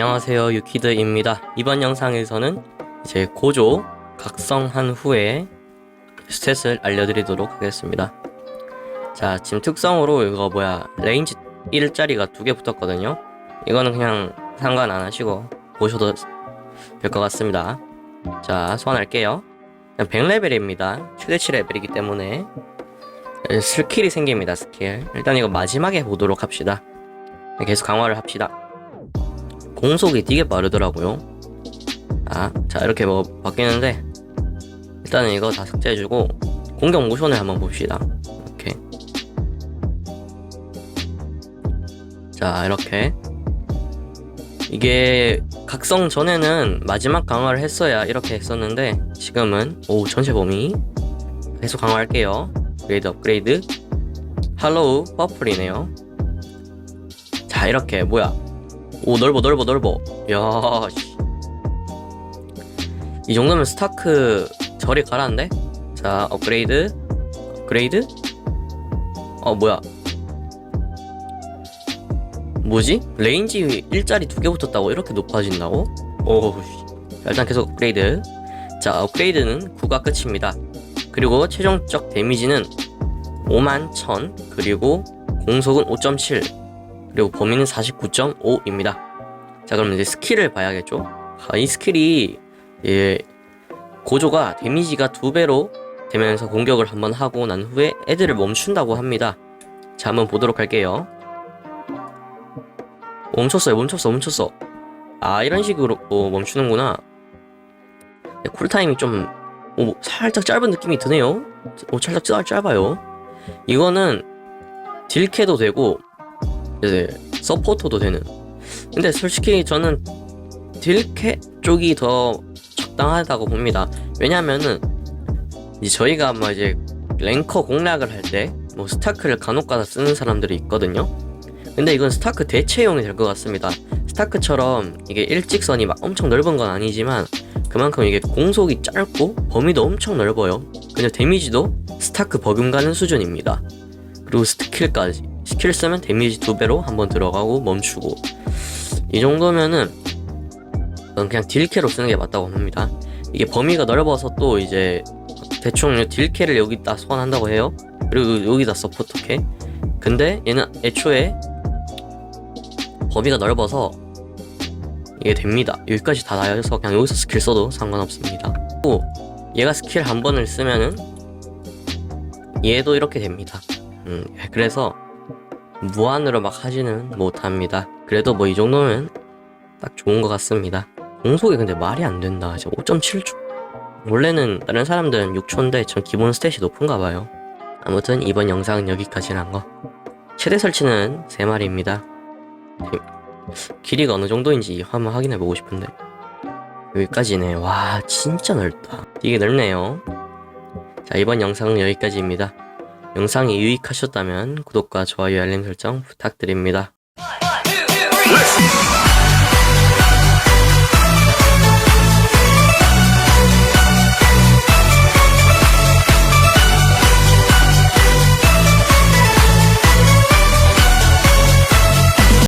안녕하세요 유키드입니다. 이번 영상에서는 이제 고조 각성한 후에 스탯을 알려드리도록 하겠습니다. 자 지금 특성으로 이거 뭐야 레인지 1짜리가 두 개 붙었거든요. 이거는 그냥 상관 안 하시고 보셔도 될 것 같습니다. 자 소환할게요. 100레벨입니다. 최대치 레벨이기 때문에 스킬이 생깁니다 스킬. 일단 이거 마지막에 보도록 합시다. 계속 강화를 합시다 공속이 되게 빠르더라고요. 아, 자 이렇게 뭐 바뀌는데 일단은 이거 다 삭제해주고 공격 모션을 한번 봅시다. 이렇게 자 이렇게 이게 각성 전에는 마지막 강화를 했어야 이렇게 했었는데 지금은 오 전체 범위 계속 강화할게요. 그레이드 업그레이드 할로우 퍼플이네요. 자 이렇게 뭐야 오 넓어 넓어 넓어. 야 씨. 이 정도면 스타크 저리 가라는데? 자 업그레이드. 업그레이드? 어 뭐야? 뭐지? 레인지 일자리 두 개 붙었다고? 이렇게 높아진다고? 자, 일단 계속 업그레이드. 자 업그레이드는 9가 끝입니다. 그리고 최종적 데미지는 5만 1000 그리고 공속은 5.7 그리고 범위는 49.5입니다. 자, 그럼 이제 스킬을 봐야겠죠? 아, 이 스킬이 예, 고조가 데미지가 두 배로 되면서 공격을 한번 하고 난 후에 애들을 멈춘다고 합니다. 자, 한번 보도록 할게요. 멈췄어요, 멈췄어, 멈췄어. 아, 이런 식으로 어, 멈추는구나. 네, 쿨타임이 좀 오, 살짝 짧은 느낌이 드네요. 오, 살짝 짧- 짧아요. 이거는 딜캐도 되고 이제 서포터도 되는. 근데 솔직히 저는 딜캐 쪽이 더 적당하다고 봅니다. 왜냐면은 이제 저희가 뭐 이제 랭커 공략을 할 때 뭐 스타크를 간혹가다 쓰는 사람들이 있거든요. 근데 이건 스타크 대체용이 될 것 같습니다. 스타크처럼 이게 일직선이 막 엄청 넓은 건 아니지만 그만큼 이게 공속이 짧고 범위도 엄청 넓어요. 근데 데미지도 스타크 버금가는 수준입니다. 그리고 스킬까지 스킬 쓰면 데미지 두 배로 한번 들어가고 멈추고 이 정도면은 그냥 딜캐로 쓰는 게 맞다고 합니다. 이게 범위가 넓어서 또 이제 대충 딜캐를 여기다 소환한다고 해요. 그리고 여기다 서포터캐. 근데 얘는 애초에 범위가 넓어서 이게 됩니다. 여기까지 다 나여서 그냥 여기서 스킬 써도 상관없습니다. 또 얘가 스킬 한 번을 쓰면은 얘도 이렇게 됩니다. 음, 그래서 무한으로 막 하지는 못합니다. 그래도 뭐 이 정도면 딱 좋은 것 같습니다. 공속이 근데 말이 안 된다. 진짜 5.7초. 원래는 다른 사람들은 6초인데 전 기본 스탯이 높은가 봐요. 아무튼 이번 영상은 여기까지란 거. 최대 설치는 3마리입니다. 길이가 어느 정도인지 한번 확인해 보고 싶은데. 여기까지네. 와, 진짜 넓다. 되게 넓네요. 자, 이번 영상은 여기까지입니다. 영상이 유익하셨다면 구독과 좋아요 알림 설정 부탁드립니다.